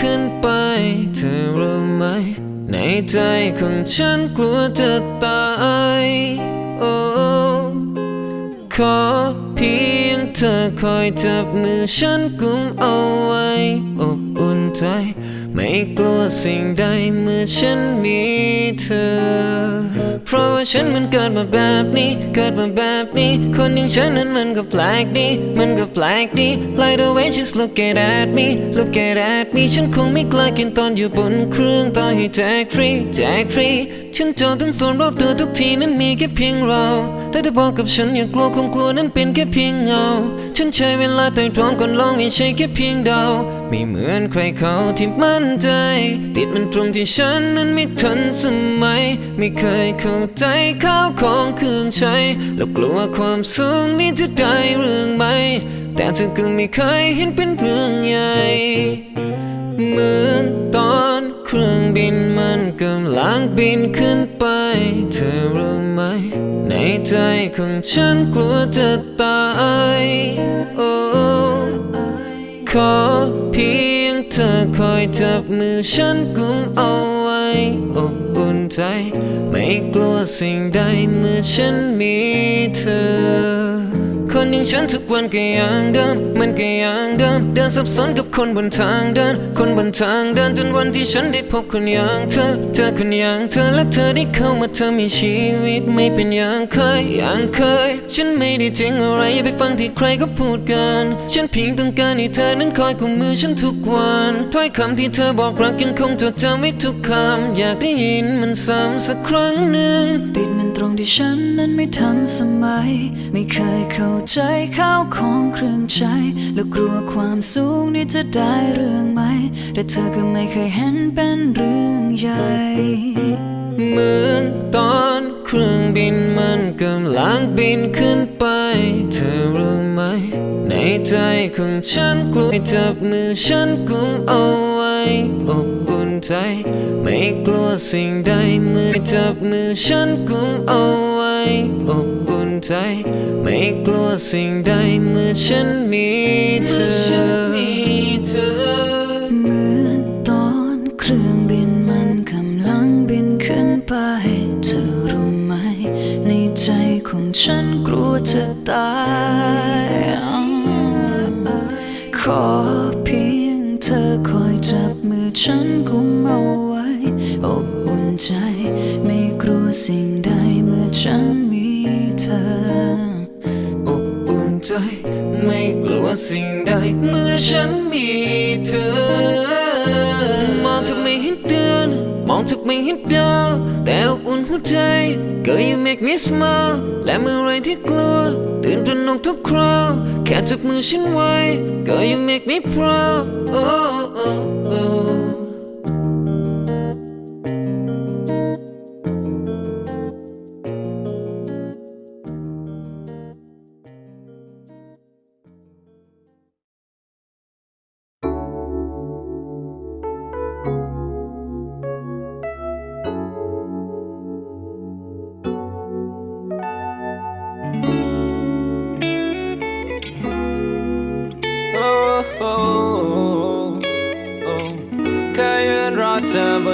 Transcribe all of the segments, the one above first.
ขึ้นไป เธอรู้ไหม ในใจของฉันกลัวจะตายโอ้ขอเพียงเธอคอยจับมือฉันกุมเอาไว้อบ ใจ ไม่กลัวสิ่งใดเมื่อฉันมีเธอ เพราะว่าฉันมันเกิดมาแบบนี้ เกิดมาแบบนี้ คนอย่างฉันนั้นมันก็แปลกดี มันก็แปลกดี Like the way she's looking at me look at me ฉันคงไม่กล้ากินตอนอยู่บนเครื่องต่อให้แจกฟรีแจกฟรีฉันจองทั้งส่วนรอบตัวทุกทีนั้นมีแค่เพียงเรา แต่เธอบอกกับฉันอย่ากลัวความกลัวนั้นเป็นแค่เพียงเงา ฉันใช้เวลาไต่ตรองก่อนลองไม่ใช่แค่เพียงเดา ไม่เหมือนใครเขาที่มั่นใจ ติดมันตรงที่ฉันนั้นไม่ทันสมัย ไม่เคยเข้าใจข้าวของเครื่องใช้ แล้วกลัวความสูงนี้จะได้เรื่องไหม แต่เธอก็ไม่เคยเห็นเป็นเรื่องใหญ่เหมือนตอนเครื่องบินมันกำลังบินขึ้นไป เธอรู้ไหม ในใจของฉันกลัวจะตาย โอ้ ขอเพียงเธอคอยจับมือฉันกุมเอาไว้อบอุ่นใจ ไม่กลัวสิ่งใดเมื่อฉันมีเธอ คนอย่างฉันทุกวันก็ยังเดิมมันก็ยังเดิมเดินสับสนกับคนบนทางเดิน คนบนทางเดินจนวันที่ฉันได้พบคนอย่างเธอ เธอคนอย่างเธอและเธอได้เข้ามาเธอมีชีวิตไม่เป็นอย่างเคยอย่างเคย ฉันไม่ได้จริงอะไรอย่าไปฟังที่ใครเขาพูดกัน ฉันเพียงต้องการให้เธอนั้นคอยกุมมือฉันทุกวันถ้อยคำที่เธอบอกรักยังคงจดจำไว้ทุกคำอยากได้ยินมันซ้ำสักครั้งหนึ่งติดมันตรงที่ฉัน นั้นไม่ทันสมัย ไม่เคยเข้าใจข้าวของเครื่องใช้ แล้วกลัวความสูงนี่จะได้เรื่องไหม แต่เธอก็ไม่เคยเห็นเป็นเรื่องใหญ่เหมือนตอนเครื่องบินมันกำลังบินขึ้นไป เธอรู้ ในใจของฉันกลัวจับมือฉันกุมเอาไว้อบอุ่นใจ ไม่กลัวสิ่งใดมือจับมือฉันกุมเอาไว้อบอุ่นใจ ไม่กลัวสิ่งใดเมื่อฉันมีเธอเหมือนตอนเครื่องบินมันกำลังบินขึ้นไปเธอรู้ไหมในใจของฉันกลัวจะตาย ฉันกุมเอาไว้ อบอุ่นใจ ไม่กลัวสิ่งใดเมื่อฉันมีเธอ อบอุ่นใจ ไม่กลัวสิ่งใดเมื่อฉันมีเธอ มองเธอไม่เห็นเดือน มองเธอไม่เห็นดาวแต่อบอุ่นหัวใจ Girl you make me smile และเมื่อไรที่กลัว ตื่นตระหนกทุกคราวแค่จับมือฉันไว้ Girl you make me proud oh, oh, oh.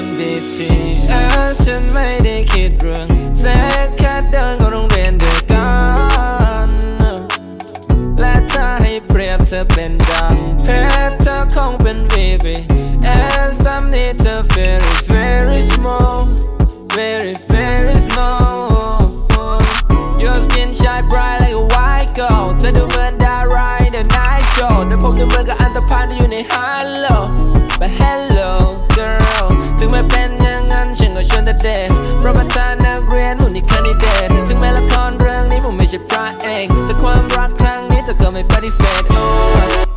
นเวทีเออฉันไม่ได้คิดเรื่องแค่แค่เดินเข้าโรงเรียนเด้วกัน และถ้าให้เปรียบเธอเป็นดังเพชรเธอคงเป็นวีวีเอสตามนี้เธอ very very small very very small Your skin shine bright like a white gold เธอดูเหมือนดาราใน The Night Show แต่ผมจะเหมือนกับอันตรพานที่อยู่ใน Hello But hello girl ถึงแม้เป็นอย่างนั้นฉันก็ชวนแต่เด็กเพราะประธานนักเรียนหมู่นี่คันดิเดตถึงแม้ละครเรื่องนี้ผมไม่ใช่พระเอกแต่ความรักครั้งนี้เธอก็ไม่ปฏิเสธโ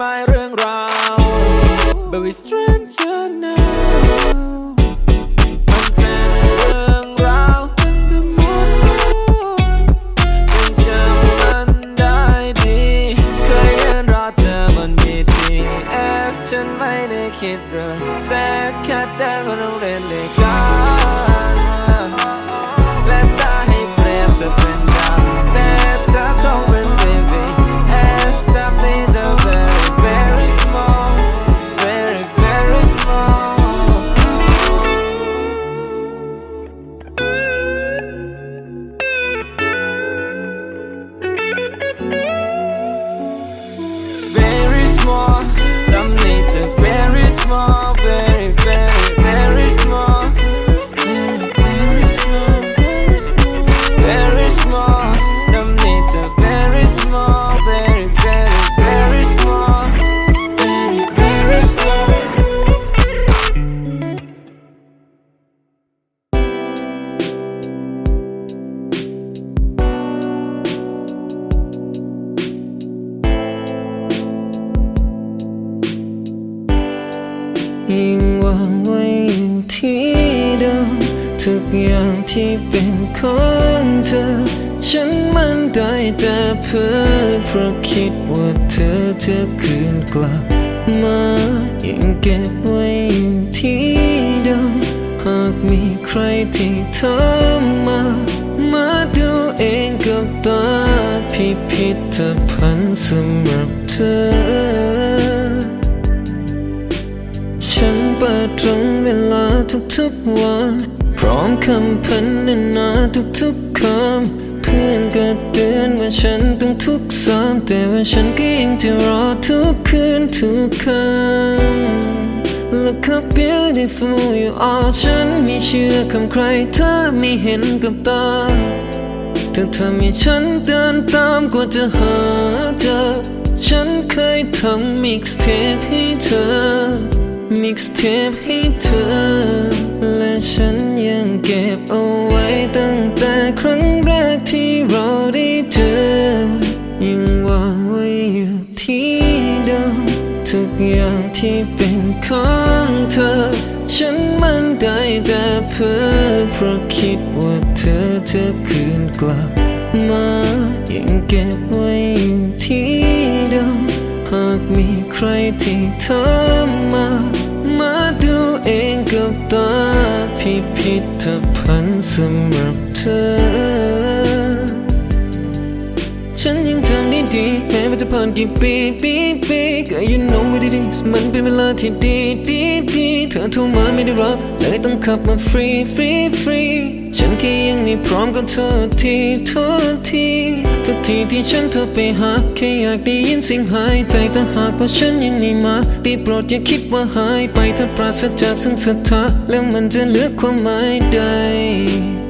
มายเรื่องราว But we stranger now มันเป็นเรื่องราวตั้งแต่หมดยังจำมันได้ดี เคยยืนรอเธอมัน BTS ฉันไม่ได้คิดเรื่อง ยิ่งวางไว้อยู่ที่เดิมทุกอย่างที่เป็นของเธอ ฉันมันได้แต่เพ้อเพราะคิดว่าเธอจะคืนกลับมายังเก็บไว้อยู่ที่เดิมหากมีใครที่เธอมา มาดูเองกับตาพิพิธภัณฑ์สำหรับเธอ ทุกๆวัน พร้อมคำพันนาทุกๆคำ เพื่อนก็เตือนว่าฉันต้องทุกซ้ำแต่ว่าฉันก็ยังจะรอทุกคืนทุกคำ Look how beautiful you are ฉันไม่เชื่อคำใครเธอไม่เห็นกับตาเธอทำให้ฉันเดินตามกว่าจะหาเจอ ฉันเคยทำ mixtape ให้เธอ mixtape ให้เธอ และฉันยังเก็บเอาไว้ตั้งแต่ครั้งแรกที่เราได้เจอ ยังวางไว้อยู่ที่เดิมทุกอย่างที่เป็นของเธอ ฉันมันได้แต่เพ้อเพราะคิดว่าเธอจะคืนกลับมายังเก็บไว้อยู่ที่ ใครที่เธอมา มาดูเองกับตาพิพิธภัณฑ์สำหรับเธอฉันยังจำได้ดีแม้ว่าจะผ่านกี่ปีปีปีก็ you know what it is มันเป็นเวลาที่ดีดีดีเธอโทรมาไม่ได้รับเลยต้องขับมาฟรีฟรีฟรีฉันแค่ยังไม่พร้อมก็โทษทีโทษที ทีที่ฉันโทรไปหาแค่อยากได้ยินเสียงหายใจถ้าหากว่าฉันยังไม่มาได้โปรดอย่าคิดว่าหายไปถ้าปราศจากซึ่งศรัทธาแล้วมันจะเหลือความหมายใด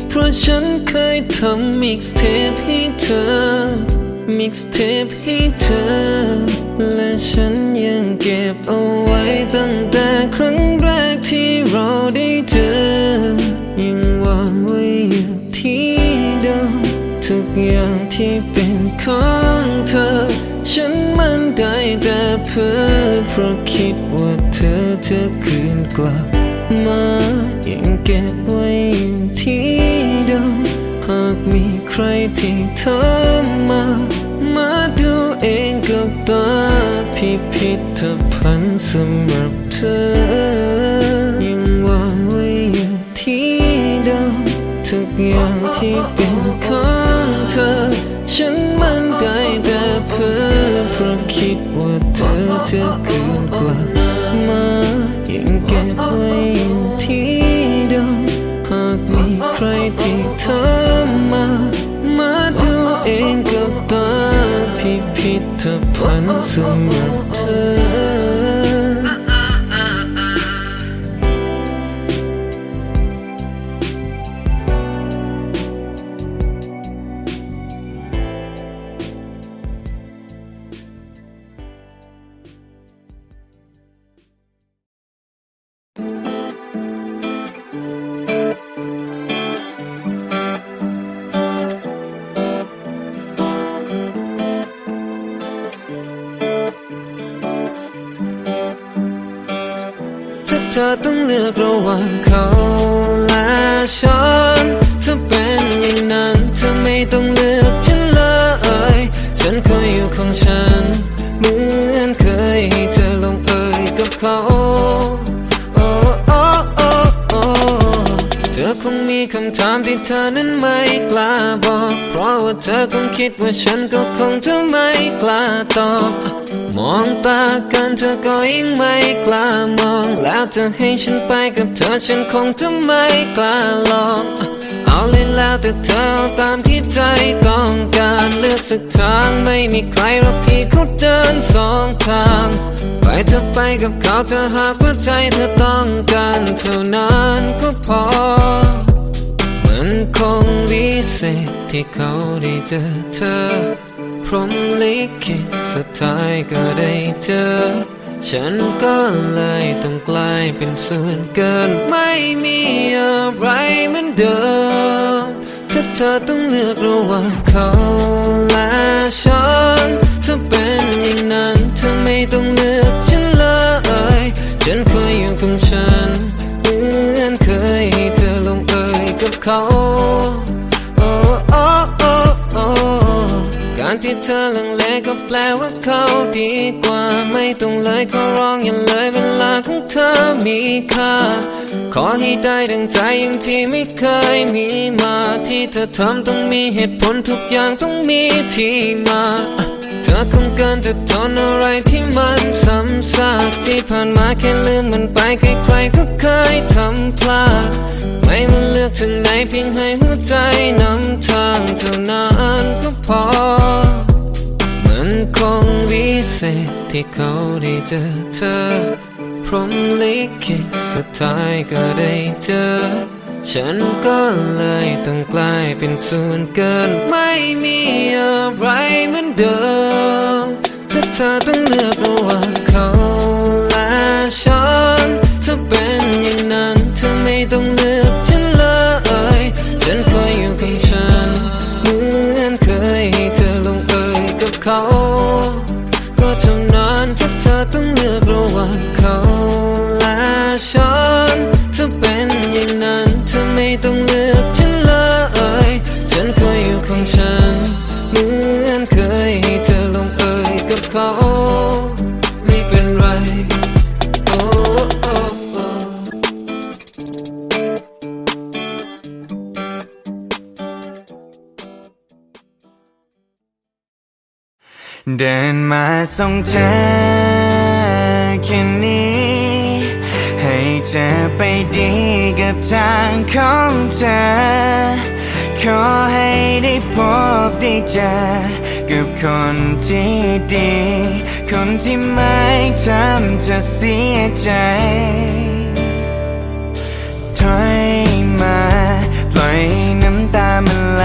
เพราะฉันเคยทำ mixtape ให้เธอ mixtape ให้เธอ และฉันยังเก็บเอาไว้ตั้งแต่ครั้งแรกที่เราได้เจอ ยังวางไว้อยู่ที่เดิมทุกอย่างที่ ของเธอ ฉันมันได้แต่เพ้อเพราะคิดว่าเธอจะคืนกลับมายังเก็บไว้ที่เดิมหากมีใครที่เธอมา มาดูเองกับตาพิพิธภัณฑ์สำหรับเธอ ยังวางไว้อยู่ที่เดิมทุกอย่างที่เป็นของเธอ ฉัน ธอจะคืนกลับมายังเก็บไว้ที่เดิมหากมีใครที่เธอมา มาดูเองกับตาพิพิธภัณฑ์สำหรับเธอ ธอต้องเลือกระหว่างเขาและฉันถ้าเป็นอย่างนั้นเธอไม่ต้องเลือกฉันเลยฉันเคยอยู่ของฉัน เหมือนเคยให้เธอลงเอยกับเขาโอ้โอ้โอ้โอ้เธอคงมีคำถามที่เธอนั้นไม่กล้าบอก เพราะว่าเธอคงคิดว่าฉันก็คงจะไม่กล้าตอบ มองตากันเธอก็ยิ่งไม่กล้ามอง แล้วเธอให้ฉันไปกับเธอฉันคงจะไม่กล้าลอง เอาเลยแล้วแต่เธอตามที่ใจต้องการเลือกสักทางไม่มีใครหรอกที่เขาเดินสองทางไปเธอไปกับเขาเธอหากว่าใจเธอต้องการเท่านั้นก็พอ มันคงวิเศษที่เขาได้เจอเธอ พรหมลิขิตสุดท้ายก็ได้เจอ ฉันก็เลยต้องกลายเป็นส่วนเกิน ไม่มีอะไรเหมือนเดิม ถ้าเธอต้องเลือกระหว่างเขาและฉันถ้าเป็นอย่างนั้นเธอไม่ต้องเลือกฉันเลยฉันเคยอยู่ของฉันเหมือนเคยให้เธอลงเอยกับเขา การที่เธอลังเลก็แปลว่าเขาดีกว่า ไม่ต้องเลยขอร้องอย่าเลยเวลาของเธอมีค่า ขอให้ได้ดังใจอย่างที่ไม่เคยมีมา ที่เธอทำต้องมีเหตุผลทุกอย่างต้องมีที่มา ธอคงเกินจะทนอะไรที่มันซ้ำซากที่ผ่านมาแค่ลืมมันไปใครๆก็เคยทำพลาด ไม่มาเลือกทางไหนเพียงให้หัวใจนำทางเท่านั้นก็พอ มันคงวิเศษที่เขาได้เจอเธอ พรหมลิขิตสุดท้ายก็ได้เจอ ฉันก็เลยต้องกลายเป็นส่วนเกิน ไม่มีอะไรเหมือนเดิมถ้าเธอต้องเลือกระหว่าง มาส่งเธอแค่นี้ ให้เธอไปดีกับทางของเธอ ขอให้ได้พบได้เจอกับคนที่ดี คนที่ไม่ทำเธอเสียใจถอยมา ปล่อยน้ำตามันไหล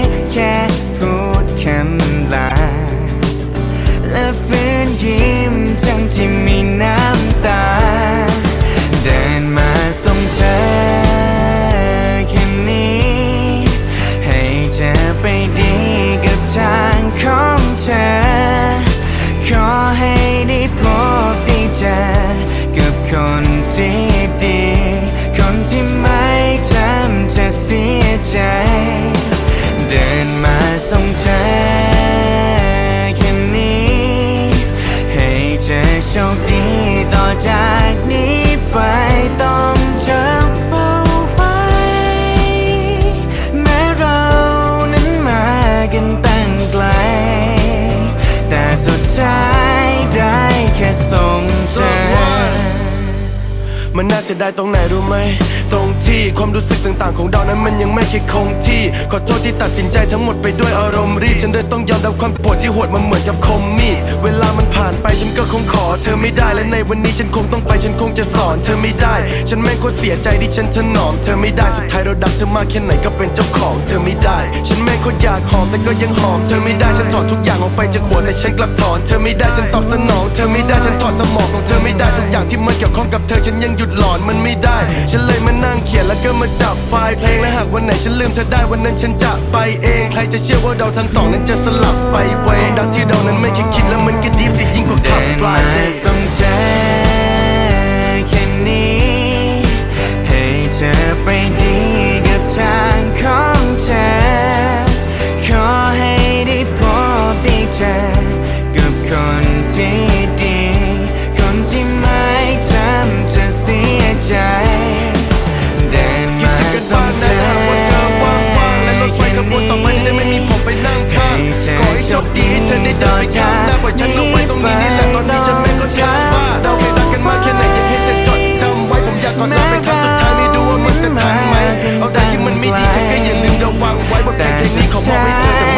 ง มันน่าเสียดายตรงไหนรู้ไหมตรง ที่ ความรู้สึกต่างๆ ของเรานั้นมันยังไม่เคยคงที่ ขอโทษที่ตัดสินใจทั้งหมดไปด้วยอารมณ์รีบฉันเลยต้องยอมรับความปวดที่โหดมันเหมือนกับคมมีดเวลามันผ่านไปฉันก็คงขอเธอไม่ได้และในวันนี้ฉันคงต้องไปฉันคงจะสอนเธอไม่ได้ ฉันแม่งโคตรเสียใจที่ฉันถนอมเธอไม่ได้สุดท้ายเราดักเธอมากแค่ไหนก็เป็นเจ้าของเธอไม่ได้ ฉันแม่งโคตรอยากหอมแต่ก็ยังหอมเธอไม่ได้ฉันถอนทุกอย่างออกไปจากหัวแต่ฉันกลับถอนเธอไม่ได้ฉันตอบสนองเธอไม่ได้ฉันถอดสมองของเธอไม่ได้ทุกอย่างที่มันเกี่ยวข้องกับเธอฉันยังหยุดหลอนมันไม่ได้ ฉันเลยมานั่งเขียนแล้วก็มาจับไฟล์เพลงและหากวันไหนฉันลืมเธอได้วันนั้นฉันจะไปเอง ใครจะเชื่อว่าเราทั้งสองนั้นจะสลับไปไว้ดาวที่เรานั้นไม่คิดคิดแล้วมันก็ดีสิยิ่งกว่าขับไฟส่งใจแค่นี้ ให้เธอไปดีกับทางของเธอ ดอยช้างแด้ปล่อยฉันลงไปตรงนี้นี่แหละตอนนี้ฉันแม่เข้าใจว่าเราไม่รักกันมาแค่ไหนยังให้จะจดจำไว้ผมอยากกอดเธอเป็นครั้งสุดท้ายไม่ดูว่ามันจะทันไหมเอาแต่ที่มันไม่ดีเธอก็อย่าลืมระวังไว้บทเพลงนี้ขอมอบให้เธอ